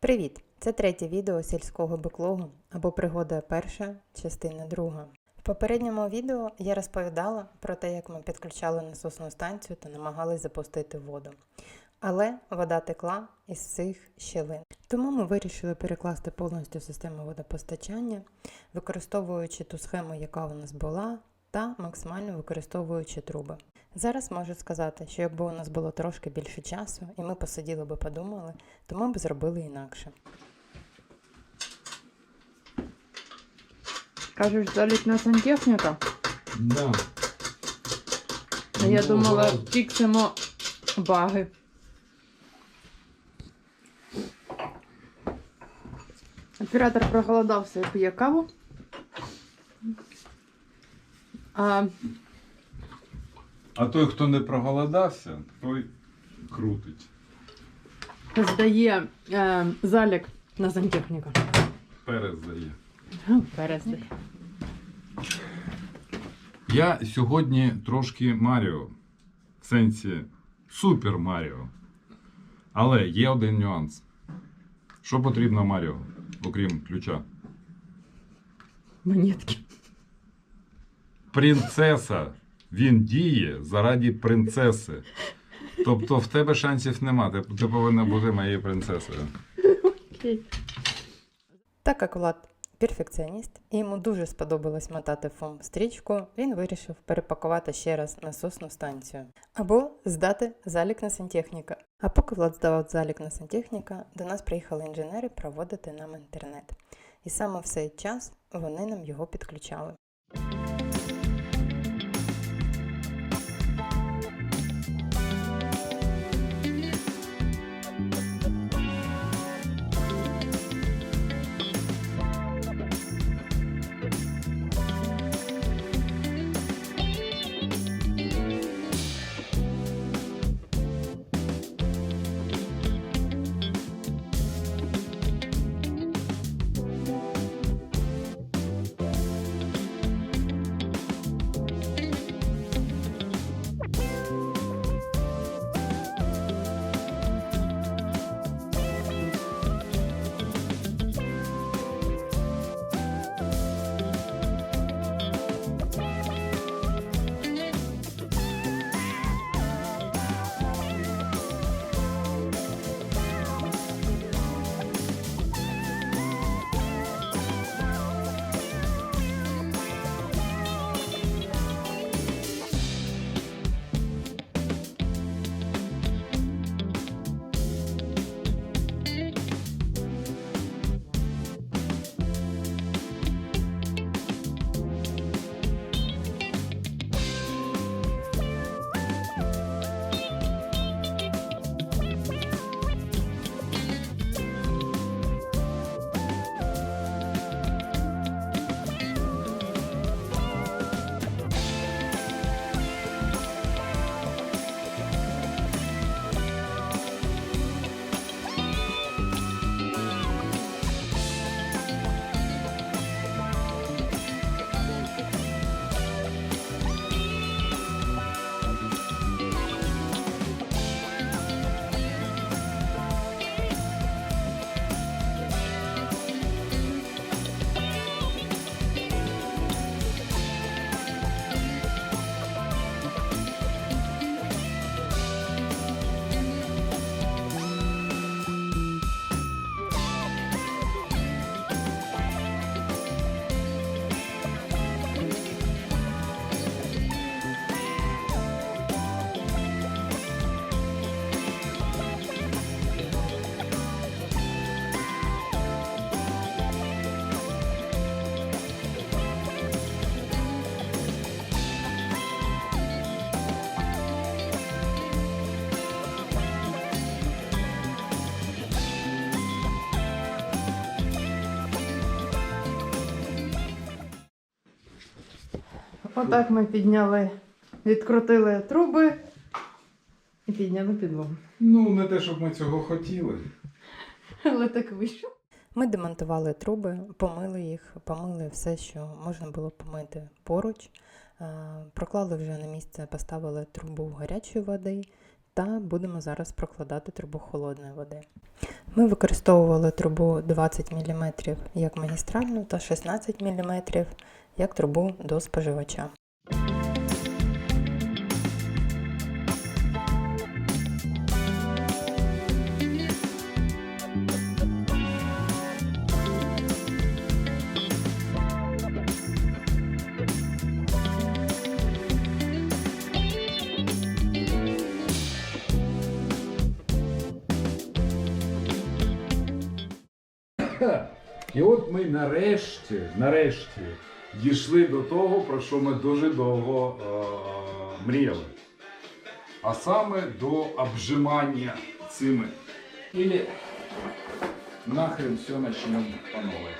Привіт! Це третє відео сільського беклогу або пригода перша, частина друга. В попередньому відео я розповідала про те, як ми підключали насосну станцію та намагались запустити воду. Але вода текла із всіх щілин. Тому ми вирішили перекласти повністю систему водопостачання, використовуючи ту схему, яка у нас була, та максимально використовуючи труби. Зараз можу сказати, що якби у нас було трошки більше часу, і ми посиділи би подумали, то ми б зробили інакше. Кажуть, залітна сантехніка. Да. А я Ну, думала, фіксимо баги. Оператор проголодався і п'є каву. А А той, хто не проголодався, той крутить. здає е, залік на сантехніка. Перездає. Перездає. Я сьогодні трошки Маріо. В сенсі Супер Маріо. Але є один нюанс. Що потрібно Маріо, окрім ключа? Монетки. Принцеса. Він діє заради принцеси. Тобто в тебе шансів нема. Ти, ти повинна бути моєю принцесою. Окей. Так як Влад перфекціоніст, і йому дуже сподобалось мотати фом стрічку, він вирішив перепакувати ще раз насосну станцію або здати залік на сантехніка. А поки Влад здавав залік на сантехніка, до нас приїхали інженери проводити нам інтернет. І саме в цей час вони нам його підключали. Отак ми підняли, відкрутили труби і підняли підлогу. Ну, не те, щоб ми цього хотіли. Але так вийшло. Ми демонтували труби, помили їх, помили все, що можна було помити поруч. Е, Проклали вже на місце, поставили трубу гарячої води та будемо зараз прокладати трубу холодної води. Ми використовували трубу 20 мм як магістральну та 16 мм як трубу до споживача. І от ми нарешті, нарешті дійшли до того, про що ми дуже довго е- мріяли. А саме до обжимання цими. Или нахрен все начнем по новой.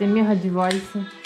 ter mirra de voz.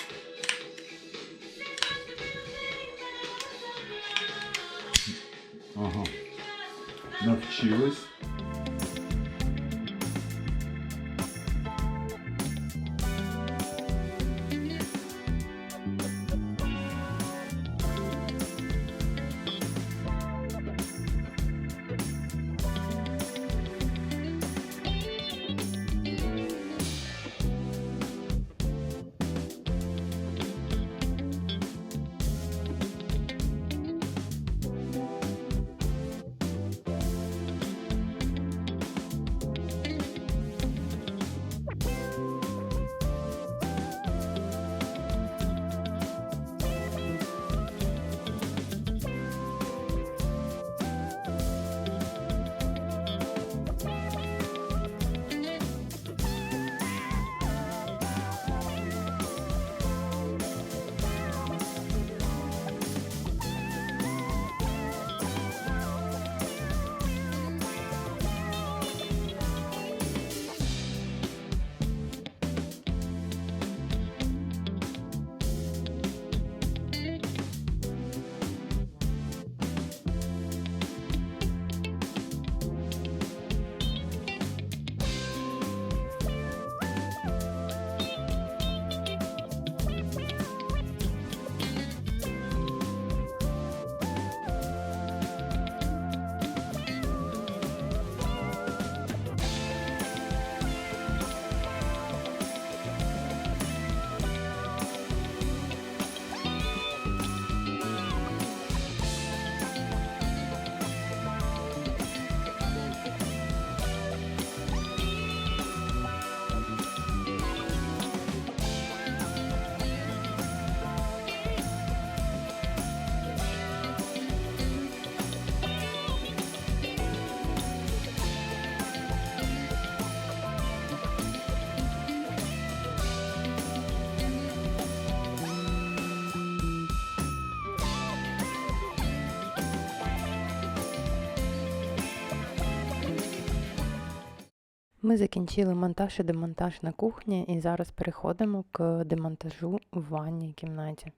Ми закінчили монтаж і демонтаж на кухні і зараз переходимо к демонтажу в ванній кімнаті.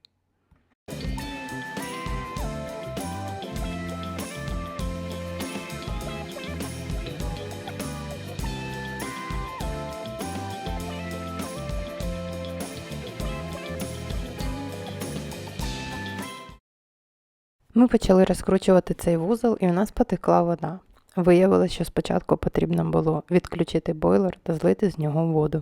Ми почали розкручувати цей вузол, і у нас потекла вода. Виявилося, що спочатку потрібно було відключити бойлер та злити з нього воду.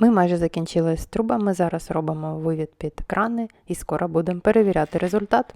Ми майже закінчили з трубами, зараз робимо вивід під крани і скоро будемо перевіряти результат.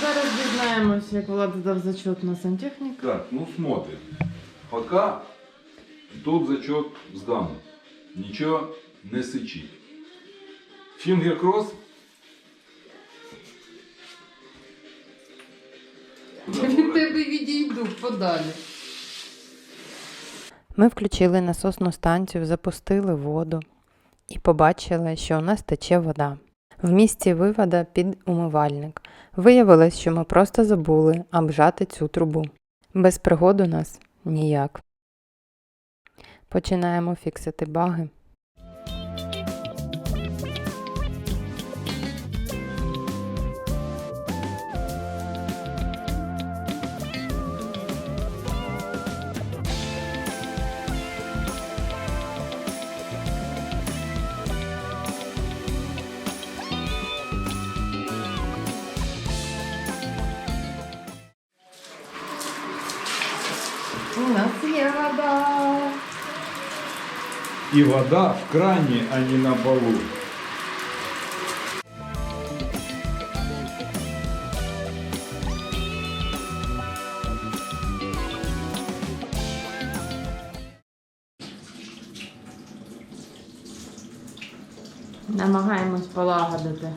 Зараз дізнаємося, як Влада дав зачет на сантехніку. Так, ну смотрим. Пока тут зачет сдан. Нічого не сичить. Фінгер крос. Від тебе відійду подалі. Ми включили насосну станцію, запустили воду і побачили, що у нас тече вода. В місці вивода під умивальник. Виявилось, що ми просто забули обжати цю трубу. Без пригод у нас ніяк. Починаємо фіксити баги. Вода. І вода в крані, а не на полу. Намагаємось полагодити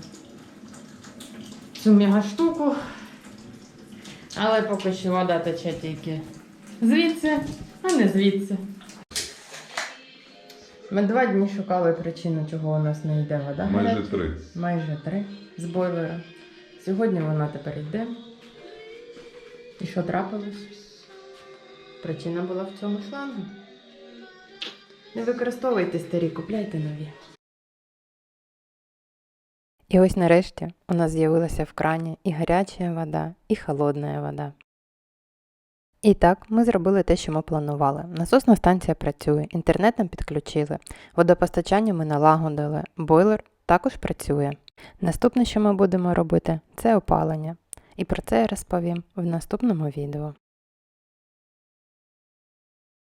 цю мегаштуку. Але поки що вода тече тільки звідси, а не звідси. Ми два дні шукали причину, чого у нас не йде вода. Майже три. Майже три з бойлера. Сьогодні вона тепер йде. І що трапилось? Причина була в цьому шлангу. Не використовуйте старі, купляйте нові. І ось нарешті у нас з'явилася в крані і гаряча вода, і холодна вода. І так, ми зробили те, що ми планували. Насосна станція працює, інтернет нам підключили, водопостачання ми налагодили, бойлер також працює. Наступне, що ми будемо робити, це опалення. І про це я розповім в наступному відео.